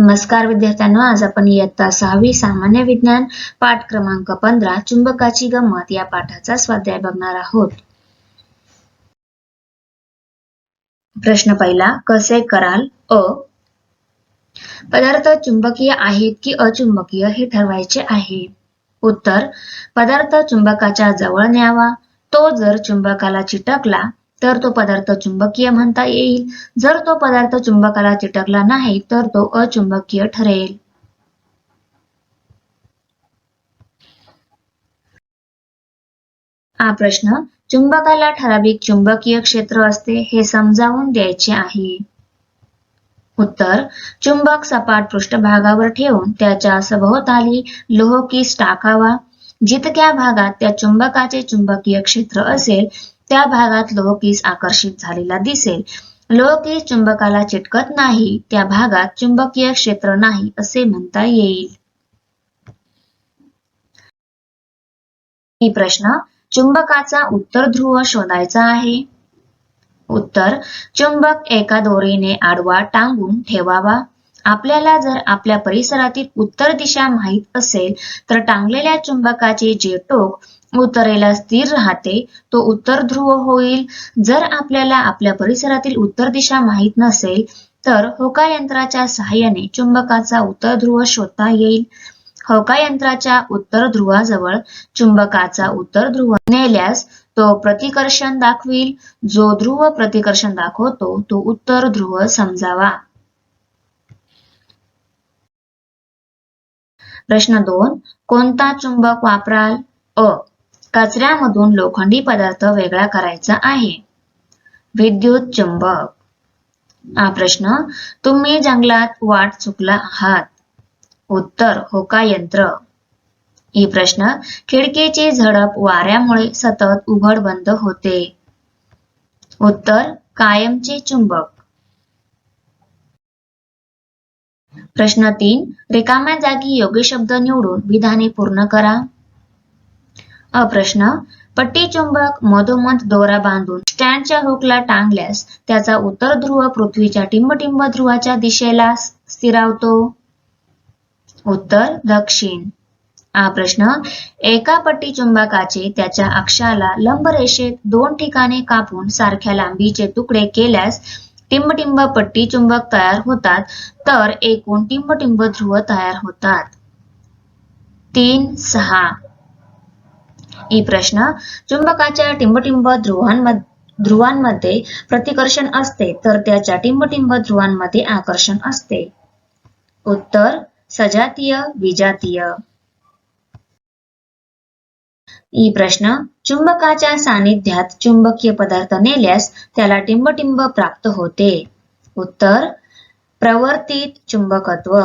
नमस्कार विद्यार्थ्यांनो आज आपण इयत्ता सहावी सामान्य विज्ञान पाठ क्रमांक पंधरा चुंबकाची गंमत या पाठाचा स्वाध्याय बघणार आहोत. प्रश्न पहिला कसे कराल अ? पदार्थ चुंबकीय आहेत की अचुंबकीय हे ठरवायचे आहे. उत्तर पदार्थ चुंबकाच्या जवळ न्यावा. तो जर चुंबकाला चिटकला तर तो पदार्थ चुंबकीय म्हणता येईल. जर तो पदार्थ चुंबकाला चिटकला नाही तर तो अचुंबकीय ठरेल. हा प्रश्न चुंबकाला ठराविक चुंबकीय क्षेत्र असते हे समजावून द्यायचे आहे. उत्तर चुंबक सपाट पृष्ठभागावर ठेवून त्याच्या सभोवताली लोहकीस टाकावा. जितक्या भागात त्या चुंबकाचे चुंबकीय क्षेत्र असेल त्या भागात लोहकीस आकर्षित झालेला दिसेल. लोहकीस चुंबकाला चिटकत नाही त्या भागात चुंबकीय क्षेत्र नाही असे म्हणता येईल. ही प्रश्न चुंबकाचा उत्तर ध्रुव शोधायचा आहे. उत्तर चुंबक एका दोरीने आडवा टांगून ठेवावा. आपल्याला जर आपल्या परिसरातील उत्तर दिशा माहीत असेल तर टांगलेल्या चुंबकाचे जे टोक उत्तरेला स्थिर राहते तो उत्तर ध्रुव होईल. जर आपल्याला आपल्या परिसरातील उत्तर दिशा माहीत नसेल तर होका यंत्राच्या सहाय्याने चुंबकाचा उत्तर ध्रुव शोधता येईल. होका यंत्राच्या उत्तर ध्रुवाजवळ चुंबकाचा उत्तर ध्रुव नेल्यास तो प्रतिकर्षण दाखविल. जो ध्रुव प्रतिकर्षण दाखवतो तो उत्तर ध्रुव समजावा. प्रश्न दोन. कोणता चुंबक वापराल? अ. कचऱ्यामधून लोखंडी पदार्थ वेगळा करायचा आहे. विद्युत चुंबक. हा प्रश्न तुम्ही जंगलात वाट चुकला आहात. उत्तर होका यंत्र ही प्रश्न खिडकीची झडप वाऱ्यामुळे सतत उघड बंद होते. उत्तर कायमचे चुंबक. प्रश्न तीन रिकाम्या जागी योग्य शब्द निवडून विधाने पूर्ण करा. प्रश्न. पट्टी चुंबक मधोमध दोरा बांधून स्टँडच्या हुकला टांगल्यास त्याचा उत्तर ध्रुव पृथ्वीच्या टिंबटिंब ध्रुवाच्या दिशेला स्थिरावतो. उत्तर दक्षिण. हा प्रश्न. एका पट्टी चुंबकाचे त्याच्या अक्षाला लंब रेषेत दोन ठिकाणी कापून सारख्या लांबीचे तुकडे केल्यास टिंबटिंब पट्टी चुंबक तयार होतात तर एकूण टिंबटिंब ध्रुव तयार होतात. तीन सहा. ही प्रश्न. चुंबकाच्या टिंबटिंब ध्रुवांमध्ये ध्रुवांमध्ये प्रतिकर्षण असते तर त्याच्या टिंबटिंब ध्रुवांमध्ये आकर्षण असते. उत्तर सजातीय विजातीय. ई प्रश्न. चुंबकाच्या सानिध्यात चुंबकीय पदार्थ नेल्यास त्याला टिंबटिंब प्राप्त होते. उत्तर प्रवर्तित चुंबकत्व.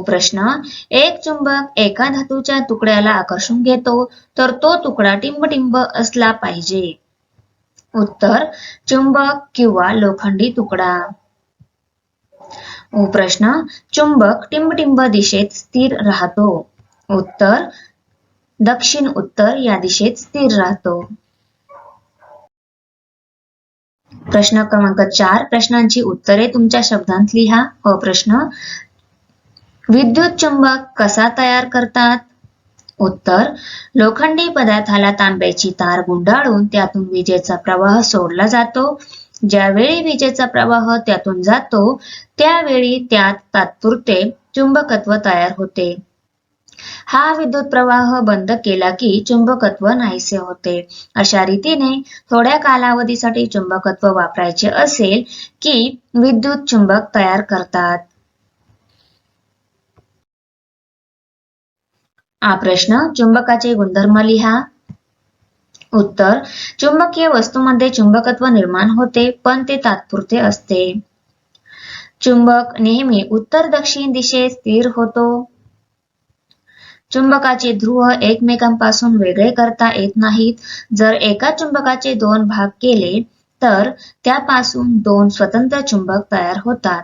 प्रश्न एक चुंबक एका धातूच्या तुकड्याला आकर्षून घेतो तर तो तुकडा टिंबटिंब असला पाहिजे. उत्तर चुंबक किंवा लोखंडी तुकडा. प्रश्न चुंबक टिंबटिंब दिशेत स्थिर राहतो. उत्तर दक्षिण उत्तर या दिशेत स्थिर राहतो. प्रश्न क्रमांक चार प्रश्नांची उत्तरे तुमच्या शब्दांत लिहा. अ प्रश्न विद्युत चुंबक कसा तयार करतात? उत्तर लोखंडी पदार्थाला तांब्याची तार गुंडाळून त्यातून विजेचा प्रवाह सोडला जातो. ज्यावेळी विजेचा प्रवाह त्यातून जातो त्यावेळी त्यात तात्पुरते चुंबकत्व तयार होते. हा विद्युत प्रवाह बंद केला की चुंबकत्व नाहीसे होते. अशा रीतीने थोड्या कालावधीसाठी चुंबकत्व वापरायचे असेल की विद्युत चुंबक तयार करतात. हा प्रश्न. चुंबकाचे गुणधर्म लिहा. उत्तर. चुंबकीय वस्तूमध्ये चुंबकत्व निर्माण होते पण ते तात्पुरते असते. चुंबक नेहमी उत्तर दक्षिण दिशेत स्थिर होतो. चुंबकाचे ध्रुव एकमेकांपासून वेगळे करता येत नाहीत. जर एका चुंबकाचे दोन भाग केले तर त्यापासून दोन स्वतंत्र चुंबक तयार होतात.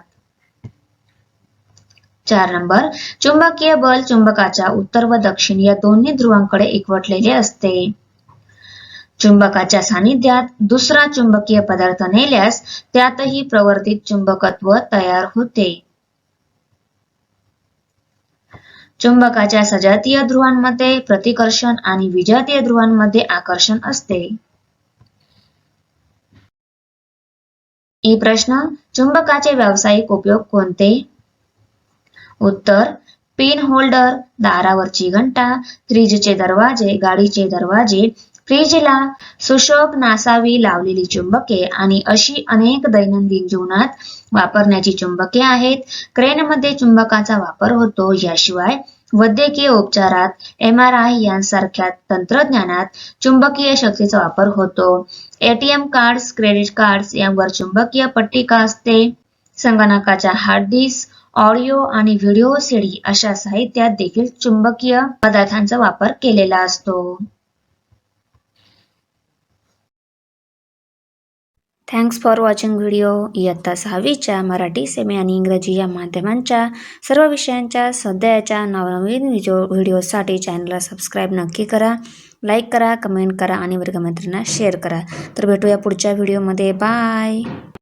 चार नंबर. चुंबकीय बल चुंबकाच्या उत्तर व दक्षिण या दोन्ही ध्रुवांकडे एकवटलेले असते. चुंबकाच्या सानिध्यात दुसरा चुंबकीय पदार्थ नेल्यास त्यातही प्रवर्तित चुंबकत्व तयार होते. चुंबकाच्या सजातीय ध्रुवांमध्ये प्रतिकर्षण आणि विजातीय ध्रुवांमध्ये आकर्षण असते. ई प्रश्न चुंबकाचे व्यावसायिक उपयोग कोणते? उत्तर पिन होल्डर दारावरची घंटा फ्रीजचे दरवाजे गाडीचे दरवाजे फ्रीजला सुशोभ नासावी लावलेली चुंबके आणि अशी अनेक दैनंदिन जीवनात वापरण्याची चुंबके आहेत. क्रेनमध्ये चुंबकाचा वापर होतो. याशिवाय वैद्यकीय उपचारात एम आर आय यांसारख्या तंत्रज्ञानात चुंबकीय शक्तीचा वापर होतो. एटीएम कार्ड्स क्रेडिट कार्ड्स यांवर चुंबकीय पट्टिका असते? संगणकाच्या हार्ड डिस्क ऑडिओ आणि व्हिडिओ सीडी अशा साहित्यात देखील चुंबकीय पदार्थांचा वापर केलेला असतो. थँक्स फॉर वॉचिंग व्हिडिओ इयत्ता सहावीच्या मराठी सेमी आणि इंग्रजी या माध्यमांच्या सर्व विषयांच्या सध्याच्या नवनवीन व्हिडिओ व्हिडिओसाठी चॅनलला सबस्क्राईब नक्की करा. लाईक करा कमेंट करा आणि वर्गमित्रांना शेअर करा. तर भेटूया पुढच्या व्हिडिओमध्ये बाय